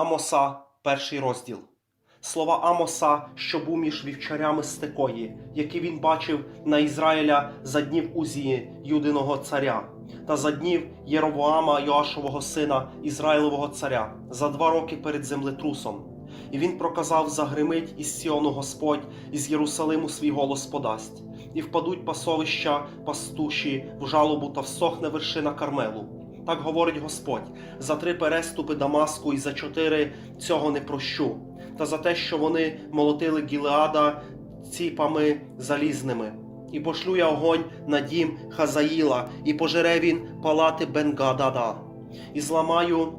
Амоса, перший розділ. Слова Амоса, що був між вівчарями стекої, які він бачив на Ізраїля за днів Узії, юдиного царя, та за днів Єровоама, Йоашового сина, Ізраїлового царя, за два роки перед землетрусом. І він проказав загримить із Сіону Господь, із Єрусалиму свій голос подасть, і впадуть пасовища пастуші в жалобу та всохне вершина Кармелу. Так говорить Господь: за три переступи Дамаску і за чотири цього не прощу, та за те, що вони молотили Гілеада ціпами залізними. І пошлю я огонь на дім Хазаїла, і пожере він палати Бенгадада, і зламаю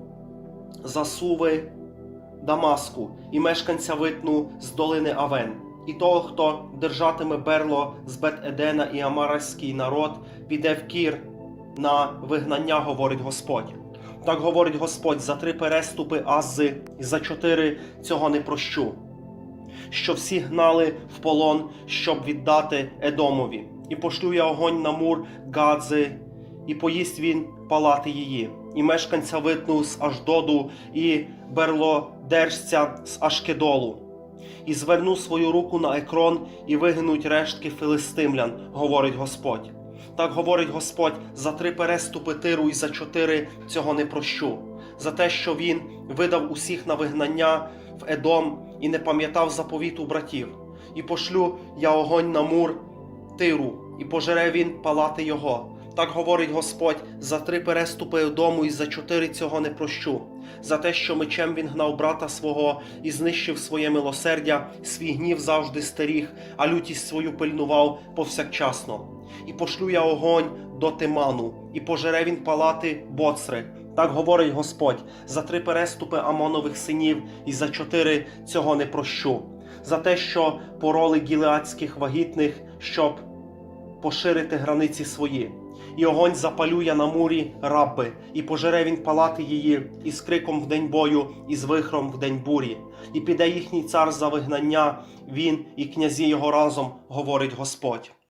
засуви Дамаску, і мешканця витну з долини Авен, і того, хто держатиме берло з Бет-Едена і Амараський народ, піде в кір на вигнання, говорить Господь. Так говорить Господь за три переступи Ази, і за чотири цього не прощу. Що всі гнали в полон, щоб віддати Едомові, і пошлю я огонь на мур Гадзи, і поїсть він палати її, і мешканця витну з Аждоду, і берлодержця з Ашкедолу. І зверну свою руку на екрон, і вигинуть рештки филистимлян, говорить Господь. Так говорить Господь, за три переступи тиру і за чотири цього не прощу, за те, що він видав усіх на вигнання в Едом і не пам'ятав заповіту братів, і пошлю я огонь на мур тиру, і пожере він палати його. Так говорить Господь, за три переступи Едому і за чотири цього не прощу, за те, що мечем він гнав брата свого і знищив своє милосердя, свій гнів завжди стеріг, а лютість свою пильнував повсякчасно. І пошлю я огонь до Тиману, і пожере він палати Боцри. Так говорить Господь, за три переступи Амонових синів, і за чотири цього не прощу, за те, що пороли гілеадських вагітних, щоб поширити границі свої. І огонь запалює на мурі рабби, і пожере він палати її, і з криком в день бою, і з вихром в день бурі. І піде їхній цар за вигнання, він і князі його разом, говорить Господь.